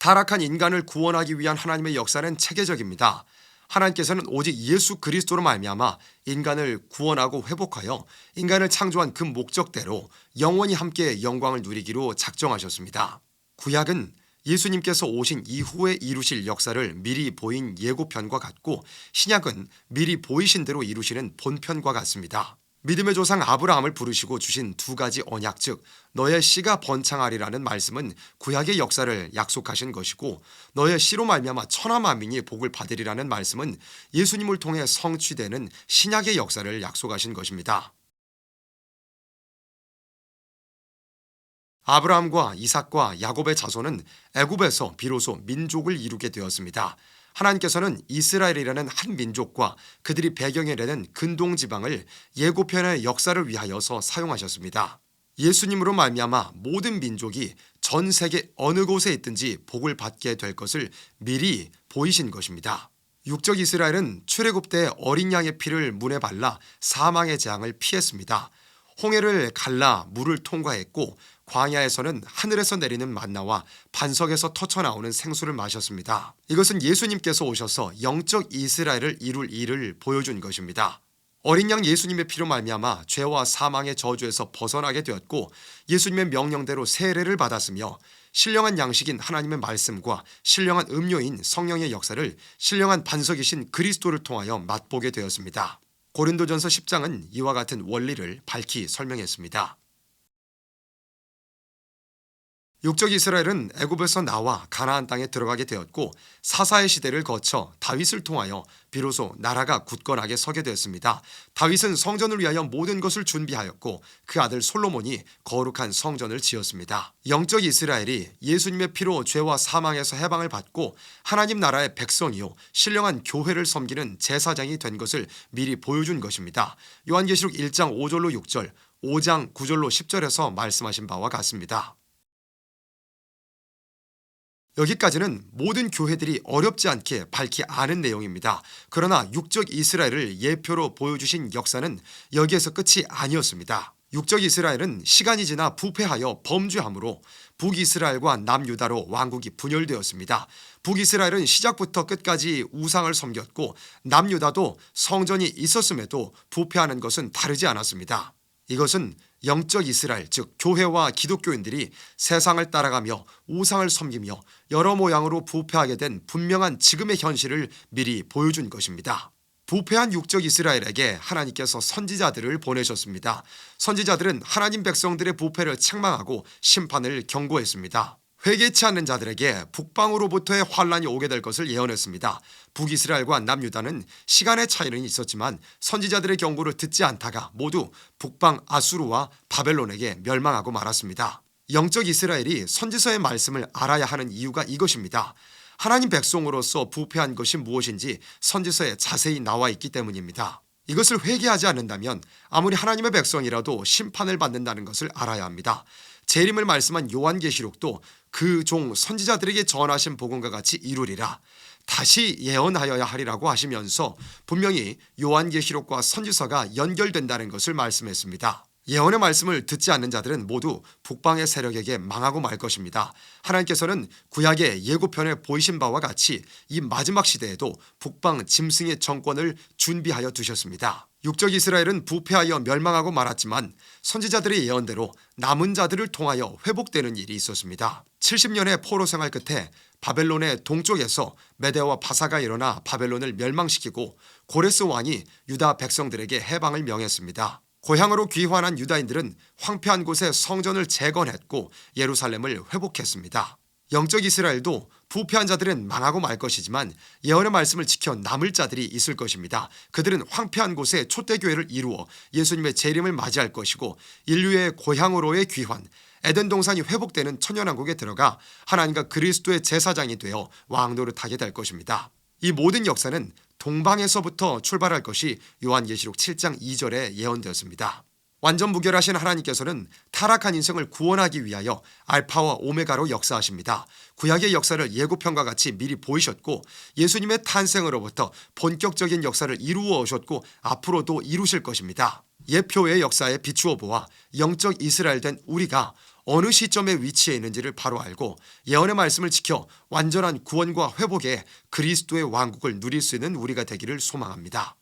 타락한 인간을 구원하기 위한 하나님의 역사는 체계적입니다. 하나님께서는 오직 예수 그리스도로 말미암아 인간을 구원하고 회복하여 인간을 창조한 그 목적대로 영원히 함께 영광을 누리기로 작정하셨습니다. 구약은 예수님께서 오신 이후에 이루실 역사를 미리 보인 예고편과 같고 신약은 미리 보이신 대로 이루시는 본편과 같습니다. 믿음의 조상 아브라함을 부르시고 주신 두 가지 언약 즉 너의 씨가 번창하리라는 말씀은 구약의 역사를 약속하신 것이고 너의 씨로 말미암아 천하 만민이 복을 받으리라는 말씀은 예수님을 통해 성취되는 신약의 역사를 약속하신 것입니다. 아브라함과 이삭과 야곱의 자손은 애굽에서 비로소 민족을 이루게 되었습니다. 하나님께서는 이스라엘이라는 한 민족과 그들이 배경이 되는 근동 지방을 예고편의 역사를 위하여서 사용하셨습니다. 예수님으로 말미암아 모든 민족이 전 세계 어느 곳에 있든지 복을 받게 될 것을 미리 보이신 것입니다. 육적 이스라엘은 출애굽 때 어린 양의 피를 문에 발라 사망의 재앙을 피했습니다. 홍해를 갈라 물을 통과했고 광야에서는 하늘에서 내리는 만나와 반석에서 터쳐나오는 생수를 마셨습니다. 이것은 예수님께서 오셔서 영적 이스라엘을 이룰 일을 보여준 것입니다. 어린 양 예수님의 피로 말미암아 죄와 사망의 저주에서 벗어나게 되었고 예수님의 명령대로 세례를 받았으며 신령한 양식인 하나님의 말씀과 신령한 음료인 성령의 역사를 신령한 반석이신 그리스도를 통하여 맛보게 되었습니다. 고린도전서 10장은 이와 같은 원리를 밝히 설명했습니다. 육적 이스라엘은 애굽에서 나와 가나안 땅에 들어가게 되었고 사사의 시대를 거쳐 다윗을 통하여 비로소 나라가 굳건하게 서게 되었습니다. 다윗은 성전을 위하여 모든 것을 준비하였고 그 아들 솔로몬이 거룩한 성전을 지었습니다. 영적 이스라엘이 예수님의 피로 죄와 사망에서 해방을 받고 하나님 나라의 백성이요 신령한 교회를 섬기는 제사장이 된 것을 미리 보여준 것입니다. 요한계시록 1장 5절로 6절, 5장 9절로 10절에서 말씀하신 바와 같습니다. 여기까지는 모든 교회들이 어렵지 않게 밝히 아는 내용입니다. 그러나 육적 이스라엘을 예표로 보여주신 역사는 여기에서 끝이 아니었습니다. 육적 이스라엘은 시간이 지나 부패하여 범죄함으로 북이스라엘과 남유다로 왕국이 분열되었습니다. 북이스라엘은 시작부터 끝까지 우상을 섬겼고 남유다도 성전이 있었음에도 부패하는 것은 다르지 않았습니다. 이것은 영적 이스라엘 즉 교회와 기독교인들이 세상을 따라가며 우상을 섬기며 여러 모양으로 부패하게 된 분명한 지금의 현실을 미리 보여준 것입니다. 부패한 육적 이스라엘에게 하나님께서 선지자들을 보내셨습니다. 선지자들은 하나님 백성들의 부패를 책망하고 심판을 경고했습니다. 회개치 않는 자들에게 북방으로부터의 환란이 오게 될 것을 예언했습니다. 북이스라엘과 남유다는 시간의 차이는 있었지만 선지자들의 경고를 듣지 않다가 모두 북방 아수르와 바벨론에게 멸망하고 말았습니다. 영적 이스라엘이 선지서의 말씀을 알아야 하는 이유가 이것입니다. 하나님 백성으로서 부패한 것이 무엇인지 선지서에 자세히 나와 있기 때문입니다. 이것을 회개하지 않는다면 아무리 하나님의 백성이라도 심판을 받는다는 것을 알아야 합니다. 재림을 말씀한 요한계시록도 그 종 선지자들에게 전하신 복음과 같이 이루리라. 다시 예언하여야 하리라고 하시면서 분명히 요한계시록과 선지서가 연결된다는 것을 말씀했습니다. 예언의 말씀을 듣지 않는 자들은 모두 북방의 세력에게 망하고 말 것입니다. 하나님께서는 구약의 예고편에 보이신 바와 같이 이 마지막 시대에도 북방 짐승의 정권을 준비하여 두셨습니다. 육적 이스라엘은 부패하여 멸망하고 말았지만 선지자들의 예언대로 남은 자들을 통하여 회복되는 일이 있었습니다. 70년의 포로 생활 끝에 바벨론의 동쪽에서 메데와 바사가 일어나 바벨론을 멸망시키고 고레스 왕이 유다 백성들에게 해방을 명했습니다. 고향으로 귀환한 유다인들은 황폐한 곳에 성전을 재건했고 예루살렘을 회복했습니다. 영적 이스라엘도 부패한 자들은 망하고 말 것이지만 예언의 말씀을 지켜 남을 자들이 있을 것입니다. 그들은 황폐한 곳에 촛대교회를 이루어 예수님의 재림을 맞이할 것이고 인류의 고향으로의 귀환, 에덴 동산이 회복되는 천연왕국에 들어가 하나님과 그리스도의 제사장이 되어 왕노릇하게 될 것입니다. 이 모든 역사는 동방에서부터 출발할 것이 요한계시록 7장 2절에 예언되었습니다. 완전 무결하신 하나님께서는 타락한 인생을 구원하기 위하여 알파와 오메가로 역사하십니다. 구약의 역사를 예고편과 같이 미리 보이셨고 예수님의 탄생으로부터 본격적인 역사를 이루어 오셨고 앞으로도 이루실 것입니다. 예표의 역사에 비추어 보아 영적 이스라엘 된 우리가 어느 시점에 위치해 있는지를 바로 알고 예언의 말씀을 지켜 완전한 구원과 회복에 그리스도의 왕국을 누릴 수 있는 우리가 되기를 소망합니다.